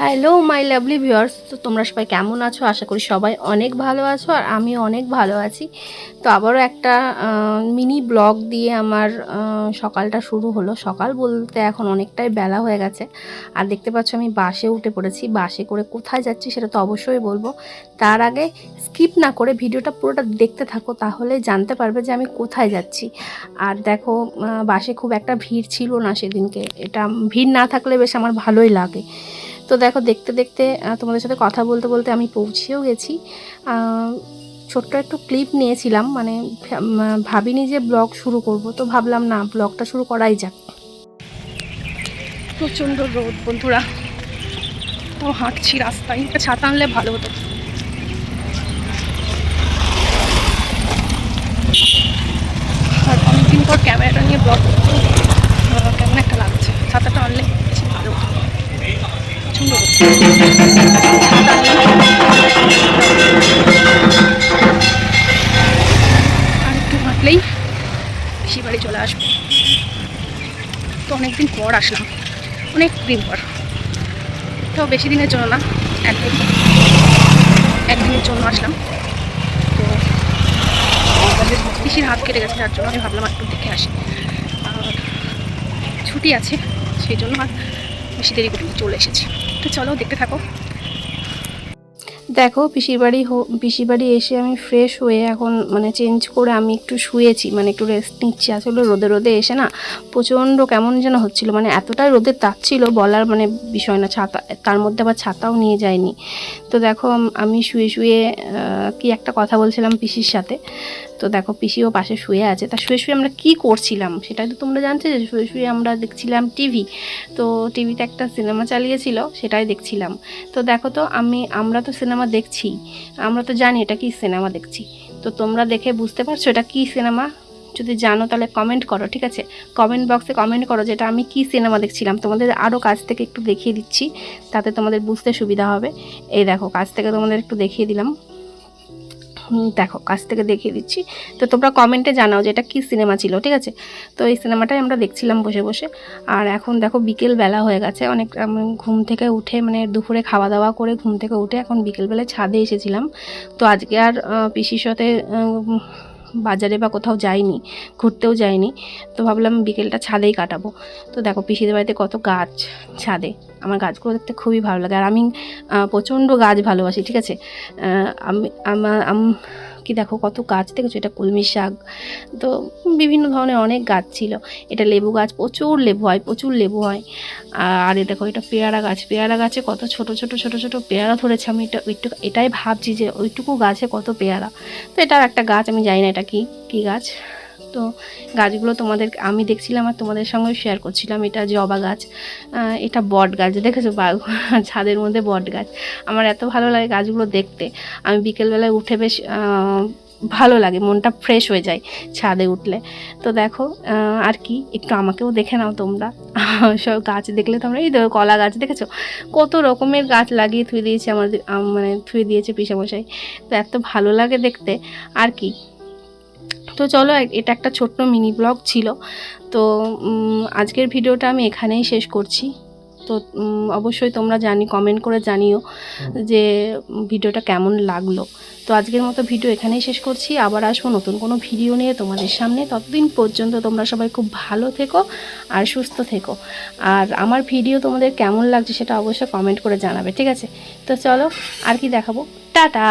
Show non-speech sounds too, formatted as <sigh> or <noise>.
Hello my lovely viewers তো তোমরা সবাই কেমন আছো? আশা করি সবাই অনেক ভালো আছো আর আমিও অনেক ভালো আছি। তো আবারও একটা মিনি ব্লগ দিয়ে আমার সকালটা শুরু হলো। সকাল বলতে এখন অনেকটাই বেলা হয়ে গেছে। আর দেখতে পাচ্ছ আমি বাসে উঠে পড়েছি। বাসে করে কোথায় যাচ্ছি সেটা তো অবশ্যই বলব। তার আগে স্কিপ না করে ভিডিওটা পুরোটা দেখতে থাকো, তাহলে জানতে পারবে যে আমি কোথায় যাচ্ছি। আর দেখো বাসে খুব একটা ভিড় ছিল না সেদিনকে। এটা ভিড় না থাকলে বেশ আমার ভালোই লাগে। তো দেখো, দেখতে দেখতে তোমাদের সাথে কথা বলতে বলতে আমি পৌঁছেও গেছি। ছোট্ট একটু ক্লিপ নিয়েছিলাম মানে ভাবিনি যে ব্লগ শুরু করব, তো ভাবলাম না ব্লগটা শুরু করাই যাক। প্রচণ্ড রোদ বন্ধুরা। তো হাঁটছি রাস্তায় ছাতা আনলে ভালো হতো। আর অনেকদিন পর ক্যামেরাটা নিয়ে ব্লগ করতে কেমন একটা লাগছে, ছাতাটা আনলে বেশি ভালো হতো প্রচণ্ড রোদ। আর একটু হাঁটলেই পিসি বাড়ি চলে আসব। তো অনেকদিন পর আসলাম অনেক দিন পর। তো বেশি দিনের জন্য না, একদিন। একদিনের জন্য আসলাম। তো পিসির হাত কেটে গেছে যার জন্য আমি ভাবলাম একটু দেখে আসি। আর ছুটি আছে, সেই জন্য আর বেশি দেরি করে চলে এসেছি। তো চলো দেখতে থাকো। দেখো, পিসির বাড়ি পিসির বাড়ি এসে আমি ফ্রেশ হয়ে এখন মানে চেঞ্জ করে আমি একটু শুয়েছি মানে একটু রেস্ট নিচ্ছি। আসলে রোদে রোদে এসে না প্রচণ্ড কেমন যেন হচ্ছিল মানে এতটাই রোদে তাপ ছিল বলার মানে বিষয় না, ছাতা, তার মধ্যে আবার ছাতাও নিয়ে যায়নি। তো দেখো, আমি শুয়ে শুয়ে কি একটা কথা বলছিলাম পিসির সাথে। তো দেখো, পিসিও পাশে শুয়ে আছে। তা শুয়ে শুয়ে আমরা কি করছিলাম? সেটাই তো তোমরা জানতে যে শুয়ে শুয়ে আমরা দেখছিলাম টিভি তো টিভিতে একটা সিনেমা চালিয়েছিল, সেটাই দেখছিলাম। তো দেখো তো, আমি, আমরা তো সিনেমা দেখছি। আমরা তো জানি এটা কি সিনেমা দেখছি। তো তোমরা দেখে বুঝতে পারছ এটা কি সিনেমা? যদি জানো তাহলে কমেন্ট করো, ঠিক আছে? কমেন্ট বক্সে কমেন্ট করো যেটা আমি কি সিনেমা দেখছিলাম। তোমাদের আরও কাছ থেকে একটু দেখিয়ে দিচ্ছি, তাতে তোমাদের বুঝতে সুবিধা হবে। এই দেখো, কাছ থেকে তোমাদের একটু দেখিয়ে দিলাম। দেখো, কাছ থেকে দেখিয়ে দিচ্ছি। তো তোমরা কমেন্টে জানাও যে এটা কী সিনেমা ছিল, ঠিক আছে? তো এই সিনেমাটাই আমরা দেখছিলাম বসে বসে। আর এখন দেখো বিকেল বেলা হয়ে গেছে, অনেক ঘুম থেকে উঠে মানে দুপুরে খাওয়া দাওয়া করে ঘুম থেকে উঠে এখন বিকেলবেলায় ছাদে এসেছিলাম। তো আজকে আর পিসির সাথে বাজারে বা কোথাও যাইনি, ঘুরতেও যাইনি, তো ভাবলাম বিকেলটা ছাদেই কাটাবো। তো দেখো পিসিদের বাড়িতে কত গাছ ছাদে, আমার গাছগুলো দেখতে খুবই ভালো লাগে। আর আমি প্রচণ্ড গাছ ভালোবাসি, ঠিক আছে? আমি আমার আম- কি দেখো কত গাছ দেখেছ? এটা কলমি শাক। তো বিভিন্ন ধরনের অনেক গাছ ছিল। এটা লেবু গাছ, প্রচুর লেবু হয়, প্রচুর লেবু হয়। আর দেখো, এটা পেয়ারা গাছ। পেয়ারা গাছে কত ছোট ছোট ছোট ছোট পেয়ারা ধরেছে। আমি এটা ওইটুকু এটাই ভাবছি যে ওইটুকু গাছে কত পেয়ারা। তো এটার একটা গাছ, আমি জানি না এটা কি কি গাছ। তো গাছগুলো তোমাদের, আমি দেখছিলাম আর তোমাদের সঙ্গে শেয়ার করছিলাম, এটা জবা গাছ এটা বট গাছ, দেখেছ ছাদের মধ্যে বট গাছ, আমার এত ভালো লাগে গাছগুলো দেখতে, আমি বিকেলবেলায় উঠে বেশ ভালো লাগে, মনটা ফ্রেশ হয়ে যায় ছাদে উঠলে, তো দেখো আর কি, একটু আমাকেও দেখে নাও তোমরা, <laughs> সব গাছ দেখলে তোমরা, এই দেখো কলা গাছ, দেখেছ? কত রকমের গাছ লাগিয়ে থুয়ে দিয়েছে আমাদের মানে থুয়ে দিয়েছে পিসামশাই, তো এত ভালো লাগে দেখতে, আর কি তো চলো এটা একটা ছোট্ট মিনি ব্লগ ছিল। তো আজকের ভিডিওটা আমি এখানেই শেষ করছি। তো অবশ্যই তোমরা জানি কমেন্ট করে জানিও যে ভিডিওটা কেমন লাগল। তো আজকের মতো ভিডিও এখানেই শেষ করছি। আবার আসব নতুন কোনো ভিডিও নিয়ে তোমাদের সামনে। ততদিন পর্যন্ত তোমরা সবাই খুব ভালো থেকো আর সুস্থ থেকো। আর আমার ভিডিও তোমাদের কেমন লাগছে সেটা অবশ্যই কমেন্ট করে জানাবে, ঠিক আছে? তো চলো, আর কি দেখাবো? টাটা!